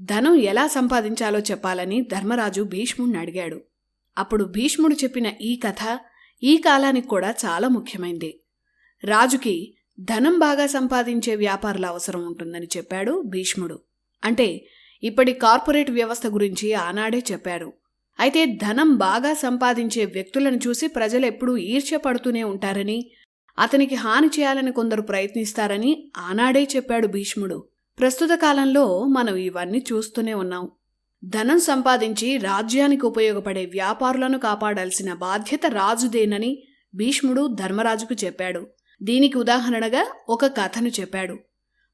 ధనం ఎలా సంపాదించాలో చెప్పాలని ధర్మరాజు భీష్ముడిని అడిగాడు. అప్పుడు భీష్ముడు చెప్పిన ఈ కథ ఈ కాలానికి కూడా చాలా ముఖ్యమైంది. రాజుకి ధనం బాగా సంపాదించే వ్యాపారుల అవసరం ఉంటుందని చెప్పాడు భీష్ముడు. అంటే ఇప్పటి కార్పొరేట్ వ్యవస్థ గురించి ఆనాడే చెప్పాడు. అయితే ధనం బాగా సంపాదించే వ్యక్తులను చూసి ప్రజలు ఎప్పుడూ ఈర్ష్యపడుతూనే ఉంటారని అతనికి హాని చేయాలని కొందరు ప్రయత్నిస్తారని ఆనాడే చెప్పాడు భీష్ముడు. ప్రస్తుత కాలంలో మనం ఇవన్నీ చూస్తూనే ఉన్నాం. ధనం సంపాదించి రాజ్యానికి ఉపయోగపడే వ్యాపారులను కాపాడాల్సిన బాధ్యత రాజుదేనని భీష్ముడు ధర్మరాజుకు చెప్పాడు. దీనికి ఉదాహరణగా ఒక కథను చెప్పాడు.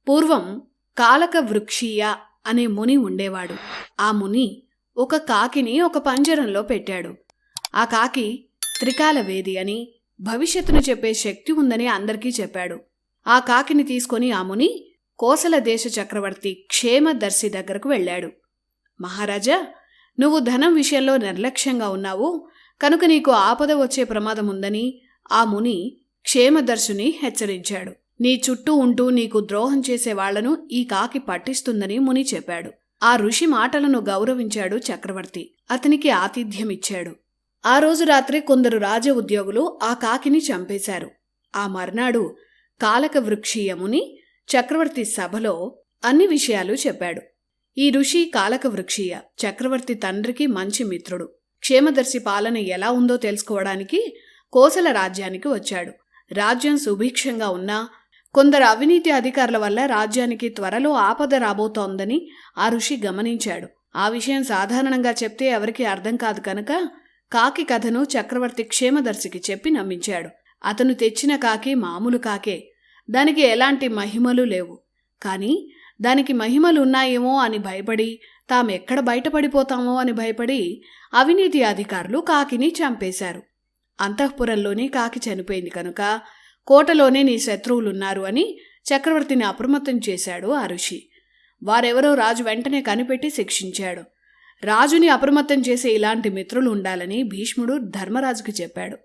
పూర్వం కాలక వృక్షీయ అనే ముని ఉండేవాడు. ఆ ముని ఒక కాకిని ఒక పంజరంలో పెట్టాడు. ఆ కాకి త్రికాల వేది అని భవిష్యత్తును చెప్పే శక్తి ఉందని అందరికీ చెప్పాడు. ఆ కాకిని తీసుకొని ఆ ముని కోసల దేశ చక్రవర్తి క్షేమదర్శి దగ్గరకు వెళ్ళాడు. మహారాజా నువ్వు ధనం విషయంలో నిర్లక్ష్యంగా ఉన్నావు. కనుక నీకు ఆపద వచ్చే ప్రమాదం ఉందని ఆ ముని క్షేమదర్శుని హెచ్చరించాడు. నీ చుట్టూ ఉంటూ నీకు ద్రోహం చేసే వాళ్ళను ఈ కాకి పట్టిస్తుందని ముని చెప్పాడు. ఆ ఋషి మాటలను గౌరవించాడు చక్రవర్తి. అతనికి ఆతిథ్యమిచ్చాడు. ఆ రోజు రాత్రి కొందరు రాజ ఉద్యోగులు ఆ కాకిని చంపేశారు. ఆ మర్నాడు కాలక వృక్షీయముని చక్రవర్తి సభలో అన్ని విషయాలు చెప్పాడు. ఈ ఋషి కాలక వృక్షీయ చక్రవర్తి తండ్రికి మంచి మిత్రుడు. క్షేమదర్శి పాలన ఎలా ఉందో తెలుసుకోవడానికి కోసల రాజ్యానికి వచ్చాడు. రాజ్యం సుభిక్షంగా ఉన్నా కొందరు అవినీతి అధికారుల వల్ల రాజ్యానికి త్వరలో ఆపద రాబోతోందని ఆ ఋషి గమనించాడు. ఆ విషయం సాధారణంగా చెప్తే ఎవరికీ అర్థం కాదు కనుక కాకి కథను చక్రవర్తి క్షేమదర్శికి చెప్పి నమ్మించాడు. అతను తెచ్చిన కాకి మామూలు కాకే దానికి ఎలాంటి మహిమలు లేవు. కానీ దానికి మహిమలు ఉన్నాయేమో అని భయపడి తామెక్కడ బయటపడిపోతామో అని భయపడి అవినీతి అధికారులు కాకిని చంపేశారు. అంతఃపురంలోనే కాకి చనిపోయింది కనుక కోటలోనే నీ శత్రువులున్నారు అని చక్రవర్తిని అప్రమత్తం చేశాడు ఆ ఋషి. వారెవరో రాజు వెంటనే కనిపెట్టి శిక్షించాడు. రాజుని అప్రమత్తం చేసే ఇలాంటి మిత్రులు ఉండాలని భీష్ముడు ధర్మరాజుకి చెప్పాడు.